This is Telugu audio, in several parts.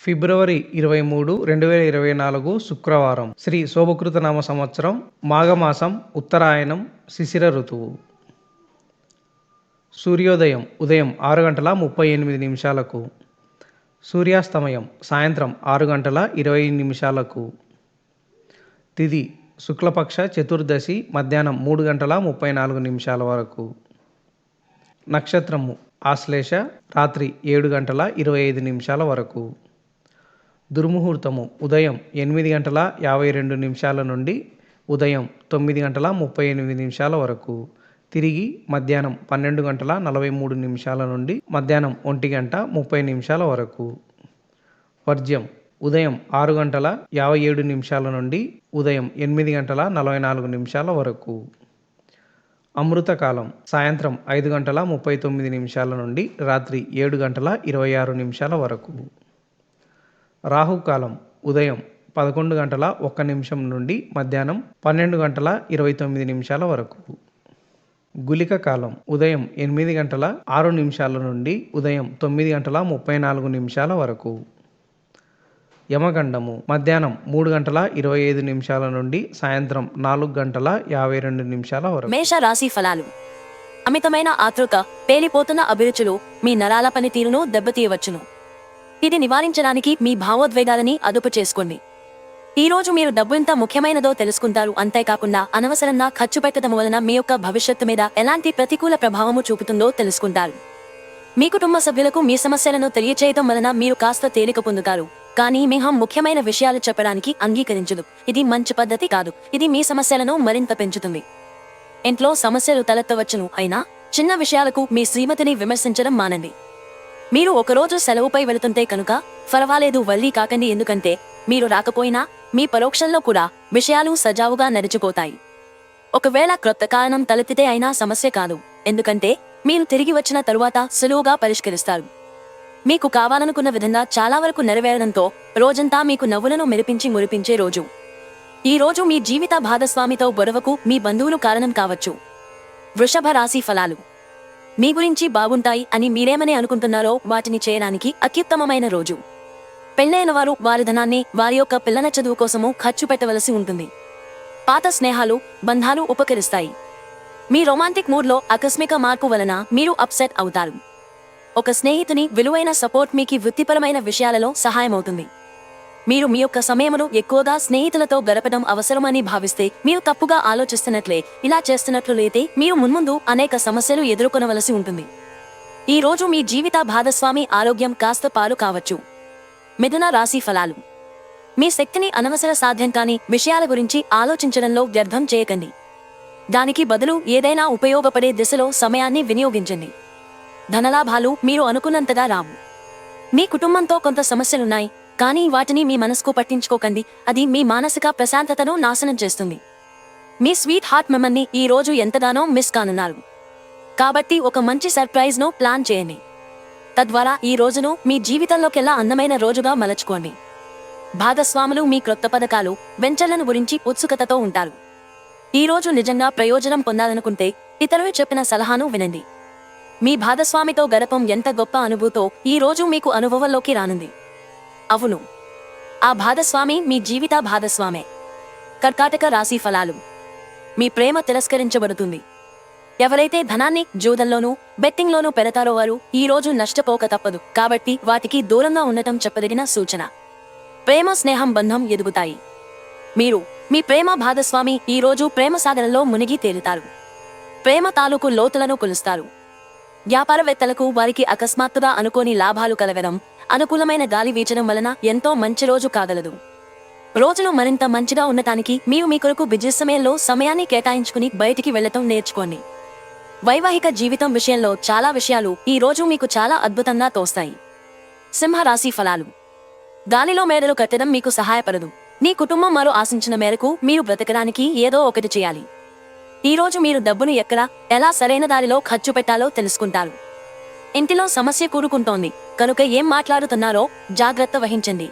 ఫిబ్రవరి ఇరవై మూడు రెండు వేల ఇరవై నాలుగు శుక్రవారం. శ్రీ శోభకృత నామ సంవత్సరం మాఘమాసం ఉత్తరాయణం శిశిర ఋతువు. సూర్యోదయం ఉదయం ఆరు గంటల ముప్పై ఎనిమిది నిమిషాలకు. సూర్యాస్తమయం సాయంత్రం ఆరు గంటల ఇరవై నిమిషాలకు. తిది శుక్లపక్ష చతుర్దశి మధ్యాహ్నం మూడు గంటల ముప్పై నాలుగు నిమిషాల వరకు. నక్షత్రము ఆశ్లేష రాత్రి ఏడు గంటల ఇరవై ఐదు నిమిషాల వరకు. దుర్ముహూర్తము ఉదయం ఎనిమిది గంటల యాభై రెండు నిమిషాల నుండి ఉదయం తొమ్మిది గంటల ముప్పై ఎనిమిది నిమిషాల వరకు. తిరిగి మధ్యాహ్నం పన్నెండు గంటల నలభై మూడు నిమిషాల నుండి మధ్యాహ్నం ఒంటి గంట ముప్పై నిమిషాల వరకు. వర్జ్యం ఉదయం ఆరు గంటల యాభై ఏడు నిమిషాల నుండి ఉదయం ఎనిమిది గంటల నలభై నాలుగు నిమిషాల వరకు. అమృతకాలం సాయంత్రం ఐదు గంటల ముప్పై తొమ్మిది నిమిషాల నుండి రాత్రి ఏడు గంటల ఇరవై ఆరు నిమిషాల వరకు. రాహుకాలం ఉదయం పదకొండు గంటల ఒక్క నిమిషం నుండి మధ్యాహ్నం పన్నెండు గంటల ఇరవై తొమ్మిది నిమిషాల వరకు. గులిక కాలం ఉదయం ఎనిమిది గంటల ఆరు నిమిషాల నుండి ఉదయం తొమ్మిది గంటల ముప్పై నాలుగు నిమిషాల వరకు. యమగండము మధ్యాహ్నం మూడు గంటల ఇరవై ఐదు నిమిషాల నుండి సాయంత్రం నాలుగు గంటల యాభై రెండు నిమిషాల వరకు. మేష రాశి ఫలాలు. అమితమైన ఆతృత పేలిపోతున్న అభిరుచులు మీ నరాల పనితీరును దెబ్బతీయవచ్చును. ఇది నివారించడానికి మీ భావోద్వేగాలని అదుపు చేసుకోండి ఈ రోజు మీరు డబ్బు ఎంత ముఖ్యమైనదో తెలుసుకుంటారు. అంతేకాకుండా అనవసరంగా ఖర్చు పెట్టడం వలన మీ యొక్క భవిష్యత్తు మీద ఎలాంటి ప్రతికూల ప్రభావము చూపుతుందో తెలుసుకుంటారు. మీ కుటుంబ సభ్యులకు మీ సమస్యలను తెలియచేయడం వలన మీరు కాస్త తేలిక పొందుతారు. కానీ మేహం ముఖ్యమైన విషయాలు చెప్పడానికి అంగీకరించదు. ఇది మంచి పద్ధతి కాదు. ఇది మీ సమస్యలను మరింత పెంచుతుంది. ఇంట్లో సమస్యలు తలెత్తవచ్చును. అయినా చిన్న విషయాలకు మీ శ్రీమతిని విమర్శించడం మానండి. మీరు ఒకరోజు సెలవుపై వెళుతుంటే కనుక పర్వాలేదు వల్లి కాకండి ఎందుకంటే మీరు రాకపోయినా మీ పరోక్షంలో కూడా విషయాలు సజావుగా నడిచిపోతాయి ఒకవేళ క్రొత్త కారణం తలెత్తితే అయినా సమస్య కాదు ఎందుకంటే మీరు తిరిగి వచ్చిన తరువాత సులువుగా పరిష్కరిస్తారు. మీకు కావాలనుకున్న విధంగా చాలా వరకు నెరవేరడంతో రోజంతా మీకు నవ్వులను మెరిపించి మురిపించే రోజు. ఈ రోజు మీ జీవిత భాగస్వామితో గొడవకు మీ బంధువులు కారణం కావచ్చు. వృషభ రాశి ఫలాలు. మీ గురించి బాగుంటాయి అని మీరేమని అనుకుంటున్నారో వాటిని చేయడానికి అత్యుత్తమమైన రోజు. పెళ్ళైన వారు వారి ధనాన్ని వారి యొక్క పిల్లల చదువు కోసము ఖర్చు పెట్టవలసి ఉంటుంది. పాత స్నేహాలు బంధాలు ఉపకరిస్తాయి. మీ రొమాంటిక్ మూడ్లో ఆకస్మిక మార్పు వలన మీరు అప్సెట్ అవుతారు. ఒక స్నేహితుని విలువైన సపోర్ట్ మీకు వృత్తిపరమైన విషయాలలో సహాయమవుతుంది. మీరు మీ యొక్క సమయమును ఎక్కువగా స్నేహితులతో గడపడం అవసరమని భావిస్తే మీరు తప్పుగా ఆలోచిస్తున్నట్లే. ఇలా చేస్తున్నట్లు లేతే మీరు మున్ముందు అనేక సమస్యలు ఎదుర్కొనవలసి ఉంటుంది. ఈ రోజు మీ జీవిత భాగస్వామి ఆరోగ్యం కాస్త పాలు కావచ్చు. మిథున రాశి ఫలాలు. మీ శక్తిని అనవసర సాధ్యం కాని విషయాల గురించి ఆలోచించడంలో వ్యర్థం చేయకండి. దానికి బదులు ఏదైనా ఉపయోగపడే దిశలో సమయాన్ని వినియోగించండి. ధనలాభాలు మీరు అనుకున్నంతగా రావు. మీ కుటుంబంతో కొంత సమస్యలున్నాయి. కానీ వాటిని మీ మనసుకు పట్టించుకోకండి. అది మీ మానసిక ప్రశాంతతను నాశనం చేస్తుంది. మీ స్వీట్ హార్ట్ మిమ్మల్ని ఈ రోజు ఎంతగానో మిస్ కానున్నారు. కాబట్టి ఒక మంచి సర్ప్రైజ్ను ప్లాన్ చేయండి. తద్వారా ఈ రోజును మీ జీవితంలోకెల్లా అందమైన రోజుగా మలచుకోండి. భాగస్వాములు మీ క్రొత్త పథకాలు వెంచర్లను గురించి ఉత్సుకతతో ఉంటారు. ఈ రోజు నిజంగా ప్రయోజనం పొందాలనుకుంటే ఇతరులు చెప్పిన సలహాను వినండి. మీ భాగస్వామితో గడపం ఎంత గొప్ప అనుభూతో ఈ రోజు మీకు అనుభవంలోకి రానుంది. అవును. ఆ భాగస్వామి మీ జీవిత భాగస్వామే. కర్కాటక రాశి ఫలాలు. మీ ప్రేమ తిరస్కరించబడుతుంది. ఎవరైతే ధనాన్ని జూదంలోనూ బెట్టింగ్లోనూ పెడతారో వారు ఈ రోజు నష్టపోక తప్పదు. కాబట్టి వాటికి దూరంగా ఉండటం చెప్పదగిన సూచన. ప్రేమ స్నేహం బంధం ఎదుగుతాయి. మీరు మీ ప్రేమ భాగస్వామి ఈ రోజు ప్రేమ సాగరంలో మునిగి తేలుతారు. ప్రేమ తాలూకు లోతులను కొలుస్తారు. వ్యాపారవేత్తలకు వారికి అకస్మాత్తుగా అనుకోని లాభాలు కలగడం అనుకూలమైన గాలి వీచడం వలన ఎంతో మంచి రోజు కాగలదు. రోజులు మరింత మంచిగా ఉండటానికి మీరు మీ కొరకు బిజీ సమయంలో సమయాన్ని కేటాయించుకుని బయటికి వెళ్ళటం నేర్చుకోండి. వైవాహిక జీవితం విషయంలో చాలా విషయాలు ఈ రోజు మీకు చాలా అద్భుతంగా తోస్తాయి. సింహరాశి ఫలాలు. గాలిలో మేడలు కట్టడం మీకు సహాయపడదు. మీ కుటుంబం మరో ఆశించిన మేరకు మీరు బ్రతకడానికి ఏదో ఒకటి చేయాలి. ఈ రోజు మీరు డబ్బును ఎక్కడ ఎలా సరైన దారిలో ఖర్చు పెట్టాలో తెలుసుకుంటారు. ఇంటిలో సమస్య కూడుకుంటోంది కనుక ఏం మాట్లాడుతున్నారో జాగ్రత్త వహించండి.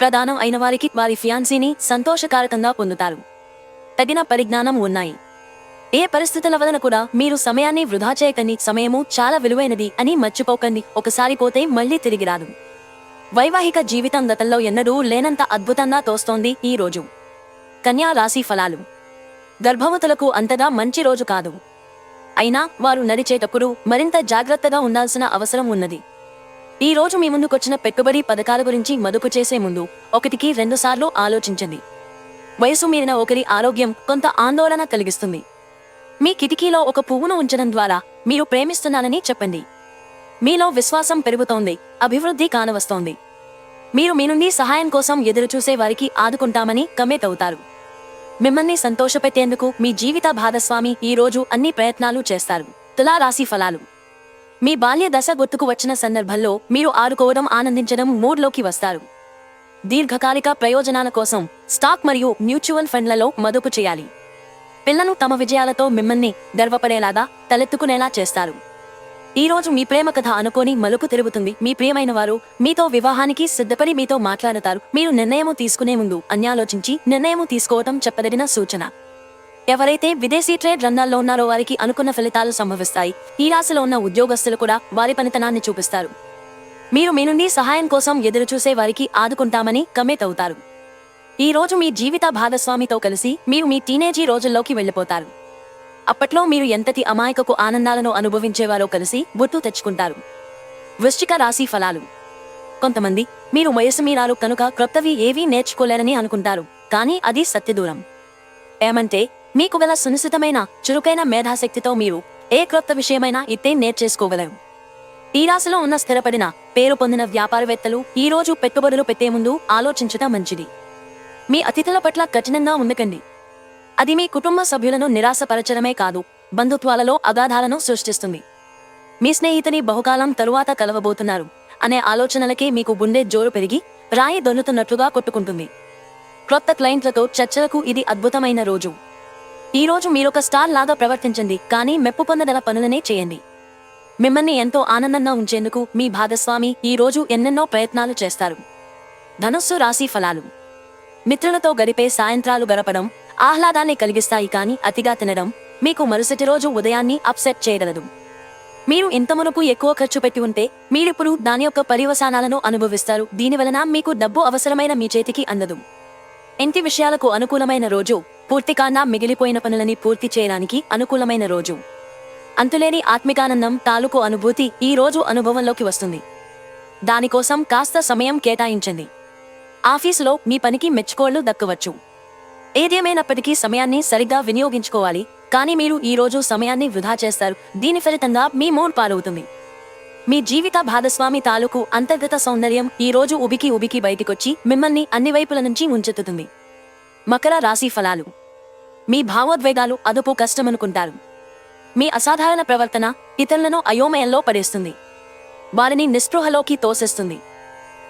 ప్రధానం అయిన వారికి వారి ఫియాన్సీని సంతోషకారకంగా పొందుతారు. తగిన పరిజ్ఞానం ఉన్నాయి. ఏ పరిస్థితుల వలన కూడా మీరు సమయాన్ని వృధా చేయకండి. సమయము చాలా విలువైనది అని మర్చిపోకండి. ఒకసారి పోతే మళ్ళీ తిరిగి రాదు. వైవాహిక జీవితం గతంలో ఎన్నడూ లేనంత అద్భుతంగా తోస్తోంది ఈ రోజు. కన్యా రాశి ఫలాలు. గర్భవతులకు అంతగా మంచి రోజు కాదు. అయినా వారు నడిచేటప్పుడు మరింత జాగ్రత్తగా ఉండాల్సిన అవసరం ఉన్నది. ఈ రోజు మీ ముందుకొచ్చిన పెట్టుబడి పథకాల గురించి మదుపు చేసే ముందు ఒకటికి రెండుసార్లు ఆలోచించండి. వయసు మీరిన ఒకరి ఆరోగ్యం కొంత ఆందోళన కలిగిస్తుంది. మీ కిటికీలో ఒక పువ్వును ఉంచడం ద్వారా మీరు ప్రేమిస్తున్నానని చెప్పండి. మీలో విశ్వాసం పెరుగుతోంది అభివృద్ధి కానవస్తోంది. మీరు మీ నుండి సహాయం కోసం ఎదురుచూసే వారికి ఆదుకుంటామని కమిట్ అవుతారు. మిమ్మల్ని సంతోషపెట్టేందుకు మీ జీవిత భాగస్వామి ఈ రోజు అన్ని ప్రయత్నాలు చేస్తారు. తులారాశి ఫలాలు. మీ బాల్య దశ గుర్తుకు వచ్చిన సందర్భంలో మీరు ఆడుకోవడం ఆనందించడం మూడ్లోకి వస్తారు. దీర్ఘకాలిక ప్రయోజనాల కోసం స్టాక్ మరియు మ్యూచువల్ ఫండ్లలో మదుపు చేయాలి. పిల్లలు తమ విజయాలతో మిమ్మల్ని గర్వపడేలాగా తలెత్తుకునేలా చేస్తారు. ఈ రోజు మీ ప్రేమ కథ అనుకోని మలుపు తిరుగుతుంది. మీ ప్రియమైన వారు మీతో వివాహానికి సిద్ధపడి మీతో మాట్లాడతారు. మీరు నిర్ణయము తీసుకునే ముందు అన్యాలోచించి నిర్ణయము తీసుకోవటం చెప్పదగిన సూచన. ఎవరైతే విదేశీ ట్రేడ్ రంగాల్లో ఉన్నారో వారికి అనుకున్న ఫలితాలు సంభవిస్తాయి. ఈ రాశిలో ఉన్న ఉద్యోగస్తులు కూడా వారి పనితనాన్ని చూపిస్తారు. మీరు మీ నుండి సహాయం కోసం ఎదురుచూసే వారికి ఆదుకుంటామని కమిట్ అవుతారు. ఈ రోజు మీ జీవిత భాగస్వామితో కలిసి మీరు మీ టీనేజీ రోజుల్లోకి వెళ్ళిపోతారు. అప్పట్లో మీరు ఎంతటి అమాయకపు ఆనందాలను అనుభవించేవారో కలిసి గుర్తు తెచ్చుకుంటారు. వృశ్చిక రాశి ఫలాలు. కొంతమంది మీరు వయసు మీరారు కనుక క్రొత్తవి ఏవీ నేర్చుకోలేరని అనుకుంటారు కానీ అది సత్యదూరం. ఏమంటే మీకు గల సునిశ్చితమైన చురుకైన మేధాశక్తితో మీరు ఏ క్రొత్త విషయమైనా ఇట్టే నేర్చేసుకోగలరు. ఈ రాశిలో ఉన్న స్థిరపడిన పేరు పొందిన వ్యాపారవేత్తలు ఈ రోజు పెట్టుబడులు పెట్టే ముందు ఆలోచించటం మంచిది. మీ అతిథుల పట్ల కఠినంగా ఉండకండి. అది మీ కుటుంబ సభ్యులను నిరాశపరచడమే కాదు బంధుత్వాలలో అగాధాలను సృష్టిస్తుంది. మీ స్నేహితుని బహుకాలం తరువాత కలవబోతున్నారు అనే ఆలోచనలకే మీకు గుండె జోరు పెరిగి రాయి దొన్నుతున్నట్లుగా కొట్టుకుంటుంది. క్రొత్త క్లయింట్లతో చర్చలకు ఇది అద్భుతమైన రోజు. ఈ రోజు మీరొక స్టార్ లాగా ప్రవర్తించండి కానీ మెప్పు పొందగల పనులనే చేయండి. మిమ్మల్ని ఎంతో ఆనందంగా ఉంచేందుకు మీ భాగస్వామి ఈ రోజు ఎన్నెన్నో ప్రయత్నాలు చేస్తారు. ధనుస్సు రాశి ఫలాలు. మిత్రులతో గడిపే సాయంత్రాలు గడపడం ఆహ్లాదాన్ని కలిగిస్తాయి కానీ అతిగా తినడం మీకు మరుసటి రోజు ఉదయాన్ని అప్సెట్ చేయగలదు. మీరు ఇంతమునకు ఎక్కువ ఖర్చు పెట్టి ఉంటే మీరిప్పుడు దాని యొక్క పర్యవసానాలను అనుభవిస్తారు. దీని వలన మీకు డబ్బు అవసరమైన మీ చేతికి అందదు. ఇంటి విషయాలకు అనుకూలమైన రోజు పూర్తికాండా మిగిలిపోయిన పనులని పూర్తి చేయడానికి అనుకూలమైన రోజు. అంతులేని ఆత్మికానందం తాలూకు అనుభూతి ఈ రోజు అనుభవంలోకి వస్తుంది. దానికోసం కాస్త సమయం కేటాయించండి. ఆఫీసులో మీ పనికి మెచ్చుకోళ్ళు దక్కవచ్చు. ఏదేమైనప్పటికీ సమయాన్ని సరిగ్గా వినియోగించుకోవాలి. కానీ మీరు ఈ రోజు సమయాన్ని వృధా చేస్తారు. దీని ఫలితంగా మీ మూడ్ పాలవుతుంది మీ జీవిత భాగస్వామి తాలూకు అంతర్గత సౌందర్యం ఈ రోజు ఉబికి ఉబికి బయటికొచ్చి మిమ్మల్ని అన్ని వైపుల నుంచి ఉంచెత్తుతుంది మకర రాశి ఫలాలు. మీ భావోద్వేగాలు అదుపు కష్టమనుకుంటారు. మీ అసాధారణ ప్రవర్తన ఇతరులను అయోమయంలో పడేస్తుంది. వారిని నిస్పృహలోకి తోసేస్తుంది.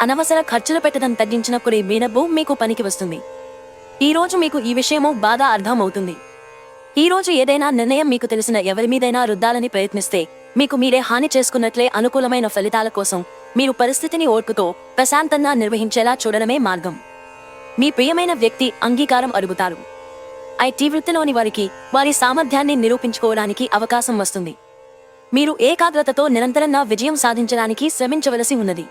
అనవసర ఖర్చులు పెట్టడం తగ్గించినప్పుడే మీ డబ్బు మీకు పనికి వస్తుంది. ఈరోజు మీకు ఈ విషయము బాగా అర్థమవుతుంది. ఈరోజు ఏదైనా నిర్ణయం మీకు తెలిసిన ఎవరి మీదైనా రుద్దాలని ప్రయత్నిస్తే మీకు మీరే హాని చేసుకున్నట్లే అనుకూలమైన ఫలితాల కోసం మీరు పరిస్థితిని ఓర్పుతో ప్రశాంతంగా నిర్వహించేలా చూడడమే మార్గం. మీ ప్రియమైన వ్యక్తి అంగీకారం అడుగుతారు. ఐటీ వృత్తిలోని వారికి వారి సామర్థ్యాన్ని నిరూపించుకోవడానికి అవకాశం వస్తుంది. మీరు ఏకాగ్రతతో నిరంతరంగా విజయం సాధించడానికి శ్రమించవలసి ఉన్నది.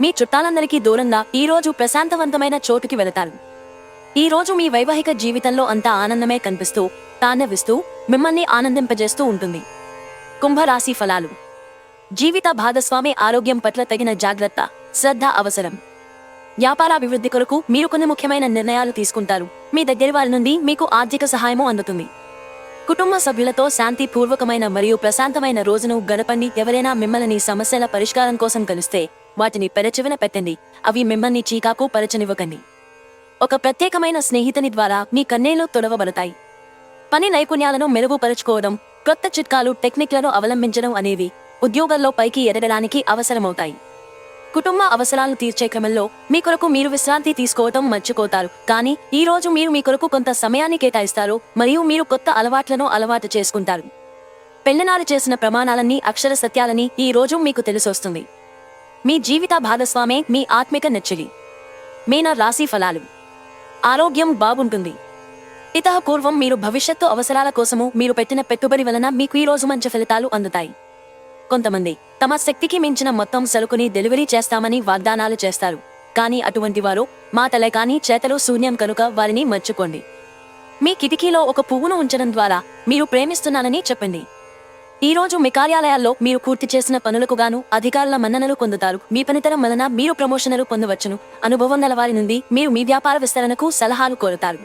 మీ చుట్టాలందరికీ దూరంగా ఈ రోజు ప్రశాంతవంతమైన చోటుకి వెళతారు. ఈ రోజు మీ వైవాహిక జీవితంలో అంత ఆనందమే కనిపిస్తూ తానవిస్తూ మిమ్మల్ని ఆనందింపజేస్తూ ఉంటుంది. కుంభరాశి ఫలాలు. జీవిత భాగస్వామి ఆరోగ్యం పట్ల తగిన జాగ్రత్త శ్రద్ధ అవసరం. వ్యాపారాభివృద్ధి కొరకు మీరు కొన్ని ముఖ్యమైన నిర్ణయాలు తీసుకుంటారు. మీ దగ్గర వారి నుండి మీకు ఆర్థిక సహాయము అందుతుంది. కుటుంబ సభ్యులతో శాంతిపూర్వకమైన మరియు ప్రశాంతమైన రోజును గడపండి. ఎవరైనా మిమ్మల్ని సమస్యల పరిష్కారం కోసం కలిస్తే వాటిని పెరచివన పెట్టండి. అవి మిమ్మల్ని చీకాకు పరచనివ్వకండి. ఒక ప్రత్యేకమైన స్నేహితుని ద్వారా మీ కన్నేలు తొడవబడతాయి. పని నైపుణ్యాలను మెరుగుపరుచుకోవడం కొత్త చిట్కాలు టెక్నిక్లను అవలంబించడం అనేవి ఉద్యోగాల్లో పైకి ఎదగడానికి అవసరమవుతాయి. కుటుంబ అవసరాలు తీర్చే క్రమంలో మీ కొరకు మీరు విశ్రాంతి తీసుకోవటం మర్చిపోతారు. కానీ ఈ రోజు మీరు మీ కొరకు కొంత సమయాన్ని కేటాయిస్తారు మరియు మీరు కొత్త అలవాట్లను అలవాటు చేసుకుంటారు. పెళ్ళినారు చేసిన ప్రమాణాలన్నీ అక్షర సత్యాలని ఈ రోజు మీకు తెలిసొస్తుంది. మీ జీవిత భాగస్వామే మీ ఆత్మిక నెచ్చలి. మీన రాశి ఫలాలు. ఆరోగ్యం బాగుంటుంది. ఇతపూర్వం మీరు భవిష్యత్తు అవసరాల కోసము మీరు పెట్టిన పెట్టుబడి వలన మీకు ఈ రోజు మంచి ఫలితాలు అందుతాయి. కొంతమంది తమ శక్తికి మించిన మొత్తం సరుకుని డెలివరీ చేస్తామని వాగ్దానాలు చేస్తారు. కానీ అటువంటి వారు మాటలే కానీ చేతలు శూన్యం కనుక వారిని మర్చుకోండి. మీ కిటికీలో ఒక పువ్వును ఉంచడం ద్వారా మీరు ప్రేమిస్తున్నానని చెప్పండి. ఈ రోజు మీ కార్యాలయాల్లో మీరు పూర్తి చేసిన పనులకు గాను అధికారుల మన్ననలు పొందుతారు. మీ పనితరం వలన మీరు ప్రమోషన్లు పొందవచ్చును. అనుభవం గలవారి నుండి మీరు మీ వ్యాపార విస్తరణకు సలహాలు కోరుతారు.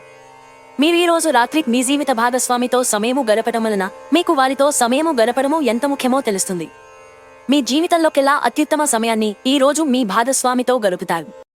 మీరు ఈ రోజు రాత్రి మీ జీవిత భాగస్వామితో సమయము గడపడం వలన మీకు వారితో సమయము గడపడము ఎంత ముఖ్యమో తెలుస్తుంది. మీ జీవితంలోకెల్లా అత్యుత్తమ సమయాన్ని ఈ రోజు మీ భాగస్వామితో గడుపుతారు.